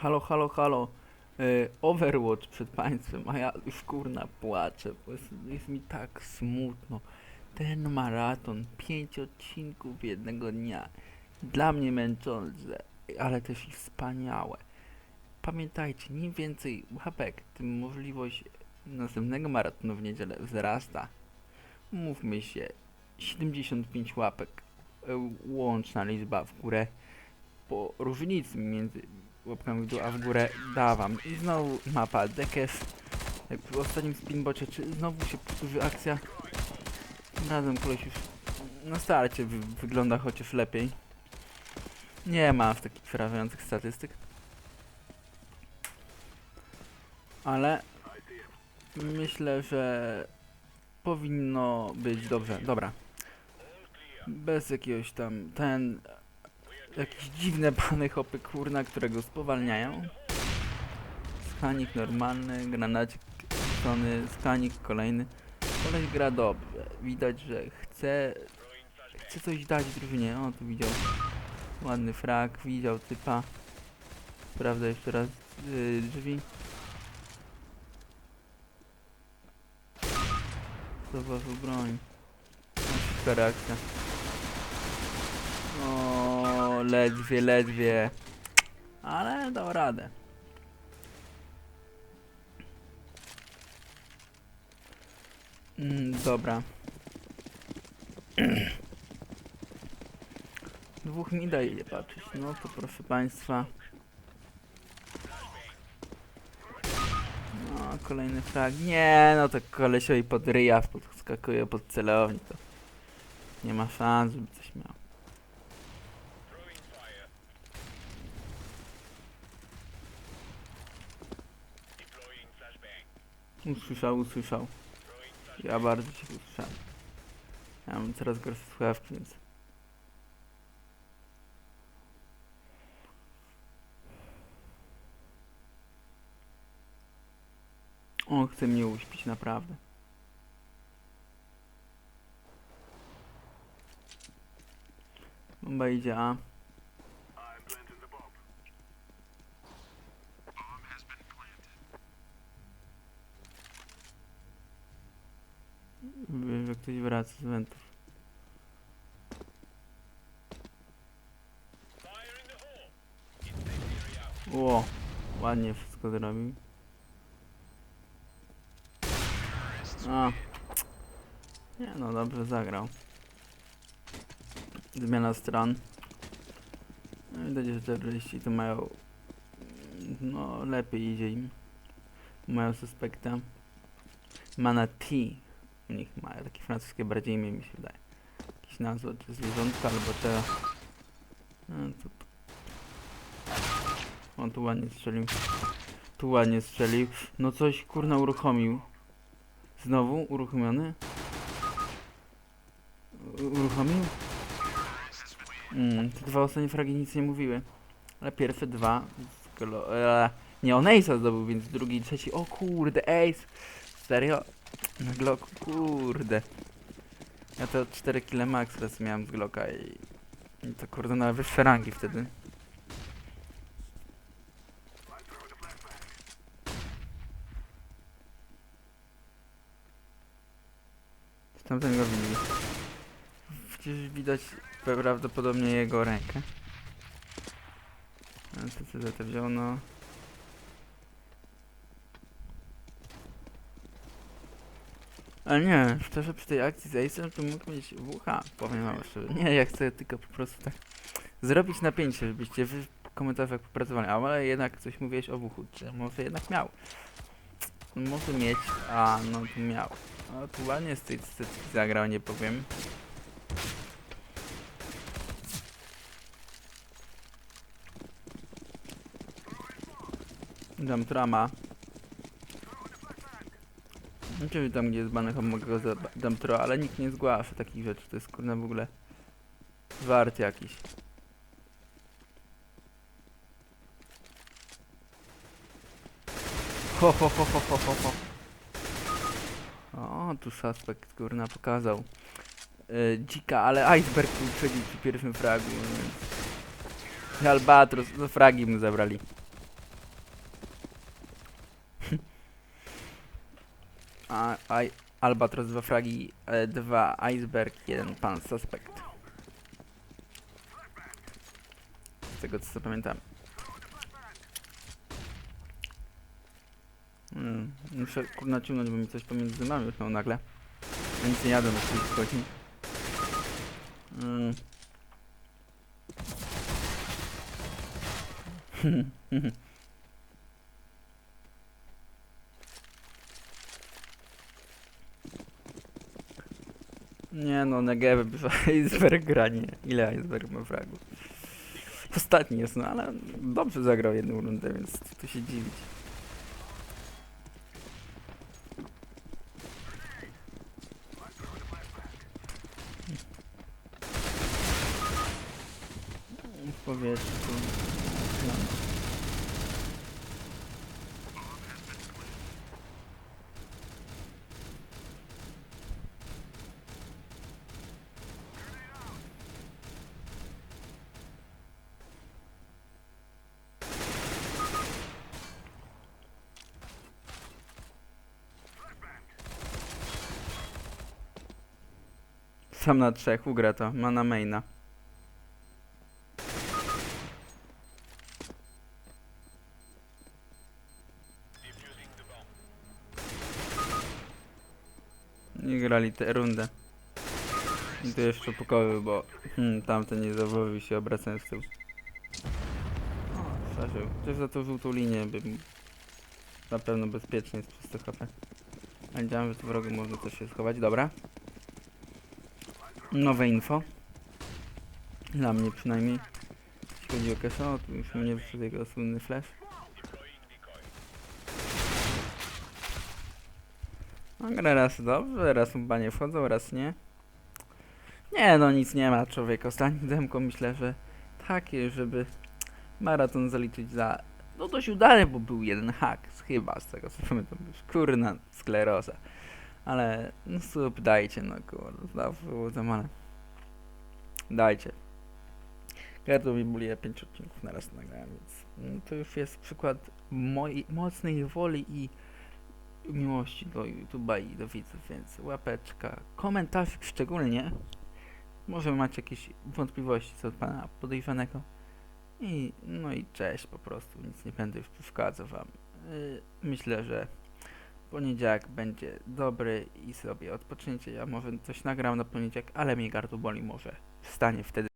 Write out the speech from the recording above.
Halo, halo, halo. E, Overwatch przed państwem, a ja już kurna płaczę, bo jest, jest mi tak smutno. Ten maraton, pięć odcinków jednego dnia. Dla mnie męczące, ale też i wspaniałe. Pamiętajcie, im więcej łapek, tym możliwość następnego maratonu w niedzielę wzrasta. Mówmy się, 75 łapek, e, łączna liczba w górę, po różnicy między łapkami w dół a w górę da wam. I znowu mapa Dekes, jak w ostatnim spinbocie, czy znowu się powtórzy akcja? Razem koleś już na starcie wy wygląda chociaż lepiej. Nie ma aż takich przerażających statystyk. Ale myślę, że powinno być dobrze. Dobra. Bez jakiegoś tam ten jakieś dziwne pany hopy kurna, które go spowalniają. Skanik normalny, granacik strony, skanik kolejny. Koleś gra dobrze. Widać, że chce chce coś dać drużynie. O, tu widział ładny frak, widział typa. Prawda, jeszcze raz yy, drzwi. Zauważył broń. Szybka reakcja. O, ledwie, ledwie. Ale dał radę. Mm, dobra. Dwóch mi daje patrzeć. No to proszę państwa. No, kolejny frag. Nie, no to kolesiowi pod ryja podskakuje pod celownik. To nie ma szans, żeby coś miał. Usłyszał, usłyszał. Ja bardzo cię usłyszałem. Ja mam coraz gorsze słuchawki, więc... On chce mnie uśpić, naprawdę. Bomba idzie A. Wiem, że ktoś wraca z wentów. Ło, ładnie wszystko zrobił. A. Nie no, dobrze zagrał. Zmiana stron. No widać, że terroryści to mają... No, lepiej idzie im. Mają suspekta. Mana T. U nich ma takie francuskie bardziej imię mi się wydaje. Jakieś nazwa, czy zwierzątka, albo te... No, to... On tu ładnie strzelił. Tu ładnie strzelił. No coś kurna uruchomił. Znowu uruchomiony? Uruchomił? Mm, te dwa ostatnie fragi nic nie mówiły. Ale pierwsze dwa e, Nie, on Ace'a zdobył, więc drugi i trzeci. O kurde, Ace! Serio? Na Glocku, kurde. Ja to 4 kile max raz miałem z Glocka i... i to kurde na wyższe rangi wtedy. Tamten go widzi. Przecież widać prawdopodobnie jego rękę. Co to wziął, no... Ale nie, szczerze przy tej akcji z Ace'em to mógł mieć WH, powiem wam szczerze. Nie, ja chcę tylko po prostu tak zrobić napięcie, żebyście wy w komentarzach popracowali. Ale jednak coś mówiłeś o WH, czy może jednak miał. Może mieć, a no tu miał. No tu ładnie z tej scecji zagrał, nie powiem. Dam trama. Nie wiem tam gdzie jest bany mogę go dam tro, ale nikt nie zgłasza takich rzeczy. To jest kurna w ogóle wart jakiś. Ho ho ho ho ho ho ho. O, tu suspekt kurna pokazał. Yy, dzika, ale iceberg tu przebił przy pierwszym fragu. Albatros, no fragi mu zabrali. A, Albatros 2 fragi, 2 Iceberg, 1 Pan Suspect. Z tego co pamiętam. Mm, muszę kurna ciągnąć, bo mi coś pomiędzy zębami już miał nagle. Ja nic nie jadłem od kilku godzin. Mm. Nie no, Negev Iceberg gra nie. Ile Iceberg ma fragów? Ostatni jest, no ale dobrze zagrał jedną rundę, więc tu się dziwić. W powietrzu tu... No. Sam na trzech ugra to, ma na maina. Nie grali tę rundę. I to jeszcze pokoju, bo hmm, tamten nie zawoływał się obracając w tył. O, przeżył. Chociaż za tą żółtą linię bym na pewno bezpiecznie jest przez to HP. A wiedziałem, że tu w rogu można coś się schować. Dobra. Nowe info. Dla mnie przynajmniej. Jeśli chodzi o Kesho, to już mnie wyszedł jego słynny flash. No gra raz dobrze, raz chyba nie wchodzą, raz nie. Nie no, nic nie ma człowiek. Ostatnie demko myślę, że takie, żeby maraton zaliczyć za no dość udany, bo był jeden hak, chyba z tego co pamiętam, kurna skleroza. Ale no sub dajcie, no znowu tam, ale dajcie. Gardło mi bulije 5 odcinków na raz nagrałem, więc no, to już jest przykład mojej mocnej woli i miłości do YouTube'a i do widzów, więc łapeczka, komentarz szczególnie. Może macie jakieś wątpliwości co od pana podejrzanego. I no i cześć po prostu, nic nie będę już wam. Yy, myślę, że poniedziałek będzie dobry i sobie odpoczniecie. Ja może coś nagram na poniedziałek, ale mnie gardło boli, może wstanie wtedy.